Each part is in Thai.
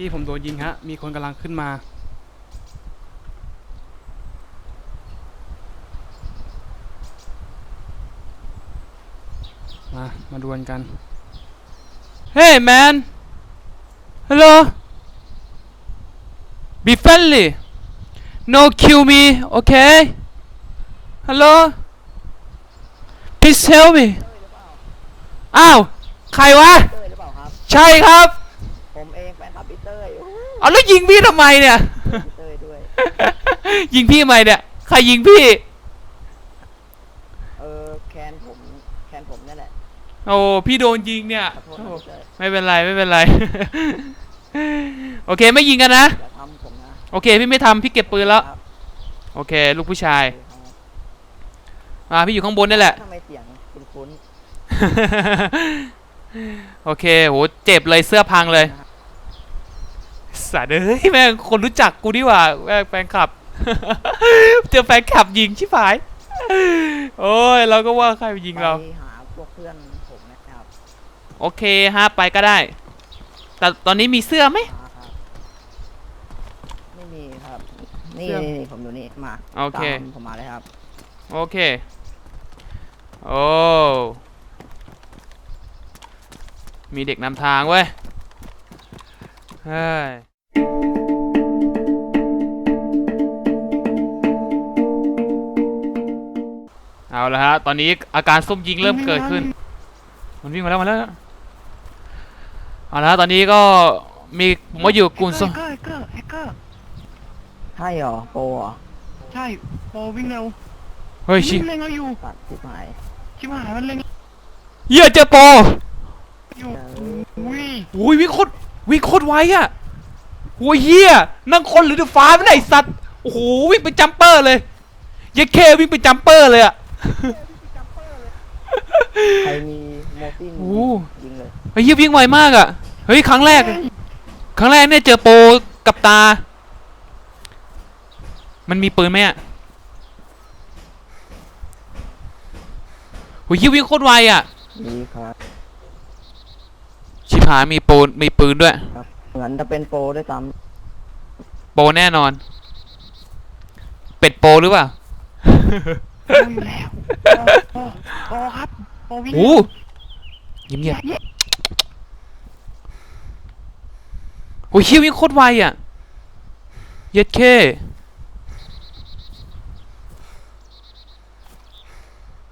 กี้ผมโดนยิงฮะ มีคนกำลังขึ้นมา มา มาดวลกัน Hey man Hello Be friendly No kill me okay Hello Please help me อ้าว ใครวะเต้ยหรือเปล่าครับใช่ครับ เอาแล้วยิงพี่ทำไมเนี่ยพี่เต้ยด้วย ยิงพี่ทำไมเนี่ย ใครยิงพี่ เออแคนผมแคนผมนี่แหละโอ้พี่โดนยิงเนี่ยขอโทษโอ้นะพี่เต้ยไม่เป็นไรไม่เป็นไร โอเคไม่ยิงกันนะ อย่าทำผมนะโอเค พี่ไม่ทำพี่เก็บปืนแล้ว ครับโอเค ลูกผู้ชายโอเคครับอ่าพี่อยู่ข้างบนนี่แหละ ทำไมเสียงคุ้นโอเคโหเจ็บเลยเสื้อพังเลย สัตว์เอ้ยแม่งคนรู้จักกูดีกว่าแม่งแฟนคลับ เจอแฟนคลับยิงชิบหาย โอ้ยเราก็ว่าใครไปยิงเรา ไปหาพวกเพื่อนผมนะครับโอเคฮะไปก็ได้ แต่ตอนนี้มีเสื้อไหม มาครับ ไม่มีครับ นี่เสื้อนี่นี่ผมอยู่นี่ มาโอเค ตามผมมาเลยครับ โอเค โอ้ มีเด็กนำทางเว้ย เฮ้ย เอาละฮะ ตอนนี้อาการส้มยิงเริ่มเกิดขึ้น มันวิ่งมาแล้วมาแล้วเอาละฮะตอนนี้ก็มีผมมาอยู่กลุ่มส้มแฮกเกอร์แฮกเกอร์แฮกเกอร์ใช่เหรอโปรเหรอใช่โปรวิ่งเร็วเฮ้ยชิวิ่งเล็งเราอยู่ตัดทิพหายชิบหายมันเล็งเหี้ยเจอโปรอยู่อุ้ยโอ้ยวิ่งโคตรวิ่งโคตรไวอะโอ้ยเฮียนั่งคนหรือเดือฟ้าไม่ได้ไอ้สัตว์โอ้โหวิ่งเป็นจัมเปอร์เลยเยัเควิ่งเป็นจัมเปอร์เลยอะ ใครมีโมฟินโอ้ยิงเลยไอ้เฮียวิ่งไวมากอะเฮ้ยครั้งแรก ครั้งแรกเนี่ยเจอโปรกับตา มันมีปืนไหมอะโอ้ยเฮียวิ่งโคตรไวอะดีครับชิบหายมีปืนมีปืนด้วย ครับ เหมือนจะเป็นโปรด้วยซ้โปรแน่นอน เป็ดโปรหรือเปล่าโป รอยู่แล้วโปรโปรครับโปรวิ่งโอ้เงียบเงียบเย้โอ้ยเฮียวิ่งโคตรไวอะ เย็ดเค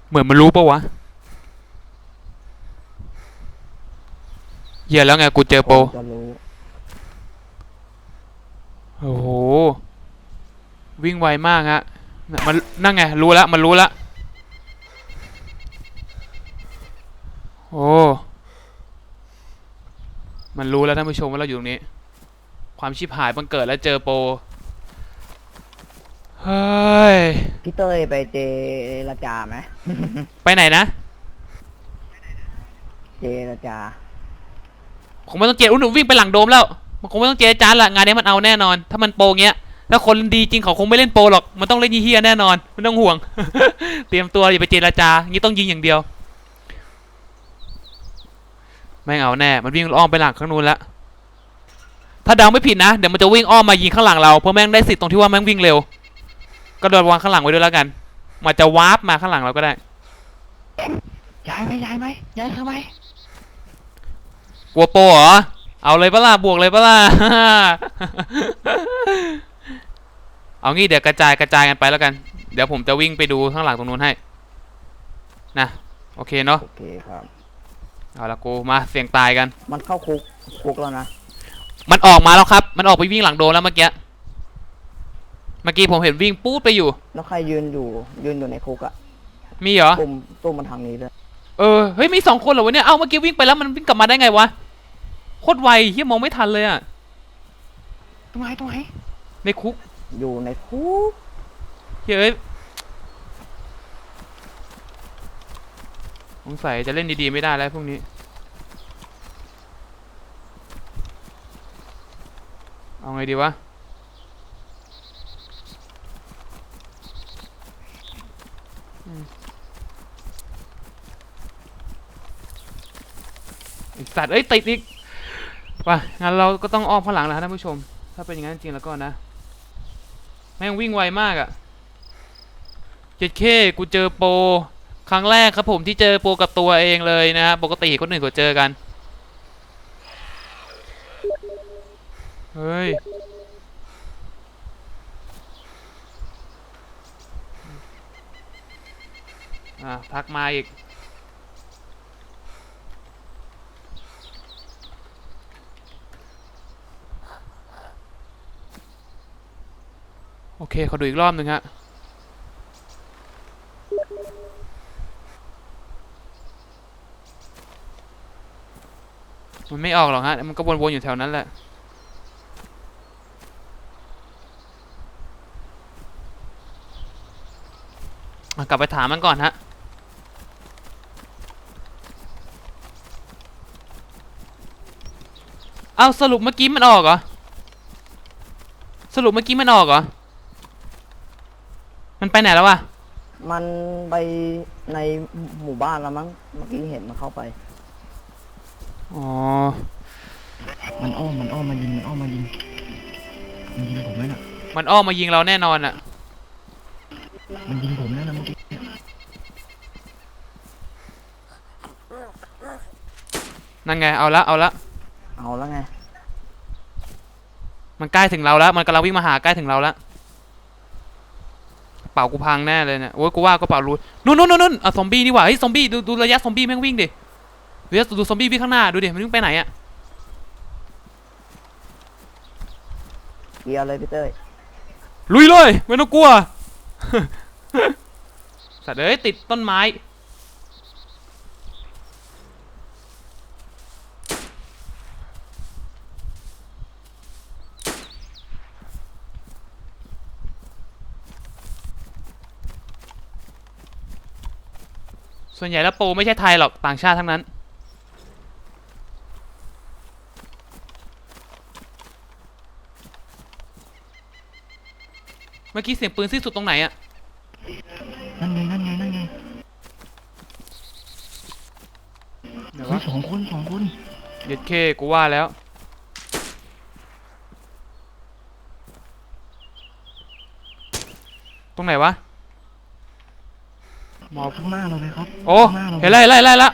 เหมือนมันรู้ปะวะเหี้ยแล้วไงกูเจอำโปรผมจะรู้โอ้โห วิ่งไวมากฮะน่ะ มันนั่งไง รู้แล้ว มันรู้แล้ว โอ้ มันรู้แล้วท่านผู้ชมว่าเราอยู่ตรงนี้ ความชิบหายบังเกิดแล้วเจอโปรเฮ้ย พี่เต้ยไปเจรจาไหม ไปไหนนะ เจรจา คงไม่ต้องเจรอุ้ยหนูวิ่งไปหลังโดมแล้ว มันคงไม่ต้องเจรจานละงานนี้มันเอาแน่นอน ถ้ามันโปรเงี้ย แล้วคนดีจริงเขาคงไม่เล่นโปรหรอก มันต้องเล่นเฮี้ยๆแน่นอนไม่ต้องห่วง เตรียมตัวอย่าไปเจรจางี้ต้องยิงอย่างเดียว ไม่งเอาแน่ มันวิ่งอ้อมไปหลังข้างนู้นละ ถ้าเดาไม่ผิดนะ เดี๋ยวมันจะวิ่งอ้อมมายิงข้างหลังเรา เพราะแม่งได้สิทธิ์ตรงที่ว่าแม่งวิ่งเร็ว ก็โดนวางข้างหลังไว้ด้วยแล้วกัน มันจะวาร์ปมาข้างหลังเราก็ได้ ย้ายไหมย้ายไหมย้ายเธอไหมกลัวโปรเหรอ เอาเลยปะล่ะ บวกเลยปะล่ะ เอางี้เดี๋ยวกระจายกระจายกันไปแล้วกัน เดี๋ยวผมจะวิ่งไปดูข้างหลังตรงนู้นให้ นะ โอเคเนาะ โอเคครับ เอาละกูมาเสี่ยงตายกัน มันเข้าคุกคุกแล้วนะ มันออกมาแล้วครับ มันออกไปวิ่งหลังโดนแล้วเมื่อกี้ เมื่อกี้ผมเห็นวิ่งปู๊ดไปอยู่ แล้วใครยืนอยู่ยืนอยู่ในคุกอะมีเหรอ ตุ้มตุ้มมันทางนี้เลยเออ เฮ้ย มีสองคนเหรอวะเนี่ย เอ้า เมื่อกี้วิ่งไปแล้วมันวิ่งกลับมาได้ไงวะ โคตรไวเฮียมองไม่ทันเลยอะตรงไหนตรงไหนในคุก อยู่ในคุกเฮ้ยอ้ยสงสัยจะเล่นดีๆไม่ได้แล้วพวกนี้ เอาไงดีวะอืมไอสัตว์ เอ้ย ติดอีก ว่ะงั้นเราก็ต้องอ้อมข้างหลังแล้วท่านผู้ชม ถ้าเป็นอย่างนั้นจริงแล้วก็นะ แม่งวิ่งไวมากอะ่ะเจ็ดเคกูเจอโปรครั้งแรกครับผมที่เจอโปรกับตัวเองเลยนะฮะปกติคนอื่นก็เจอกัน เฮ้ย อะพักมาอีก โอเค ขอดูอีกรอบหนึ่งฮะ มันไม่ออกหรอกฮะ มันก็วนๆอยู่แถวนั้นแหละ กลับไปถามมันก่อนฮะเอาสรุปเมื่อกี้มันออกเหรอ สรุปเมื่อกี้มันออกเหรอ มันไปไหนแล้ววะมันไปในหมู่บ้านแล้วมั้ง เมื่อกี้เห็นมันเข้าไปอ๋อมันอ้อมมันอ้อมมายิงมันอ้อมมายิงมันยิงผมไหมน่ะมันอ้อมมายิงเราแน่นอนอะมันยิงผมแล้วนะเมื่อกี้นั่นไงเอาละเอาละเอาแล้วไงมันใกล้ถึงเราแล้ว มันกำลังวิ่งมาหาใกล้ถึงเราแล้วก ระเป๋ากูพังแน่เลยเนี่ยโอ้ยกูว่ากระเป๋ารูนู่นนู่นนู่นนู่นอะซอมบี้นี่หว่าเฮ้ยซอมบี้ดูดูระยะซอมบี้แม่งวิ่งดิดูระยะดูซอมบี้วิ่งข้างหน้าดูดิมันวิ่งไปไหนอะเกียร์เลยพี่เต้ยลุยเลยไม่ต้องกลัว สัตว์เอ้ยติดต้นไม้ ส่วนใหญ่แล้วโปรไม่ใช่ไทยหรอก ต่างชาติทั้งนั้น เมื่อกี้เสียงปืนสิ้นสุดตรงไหนอะนั่นไงนั่นไงนั่นไงเดี๋ยวเฮ้วะยสองคนสองคนเย็ดเคกูว่าแล้ว ตรงไหนวะ หมอบข้างหน้าเราเลยครับโอ้ข้างหน้าเราเห็นแล้วเห็นแล้วเห็นแล้วเห็นแล้ว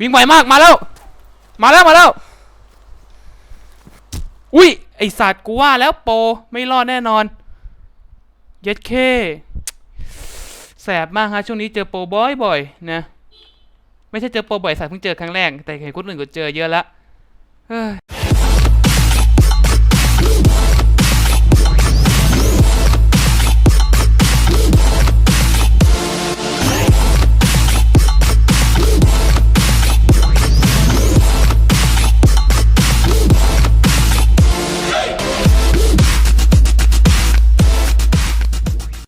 วิ่งไวมากมาแล้ว มาแล้วมาแล้ว อุ้ยไอสัตว์กูว่าแล้วโปรไม่รอดแน่นอน เย็ดเคแสบมากฮะช่วงนี้เจอโปรบ่อยๆนะ ไม่ใช่เจอโปรบ่อยสัตว์เพิ่งเจอครั้งแรกแต่เห็นคนอื่นก็เจอเยอะแล้วเฮ้ย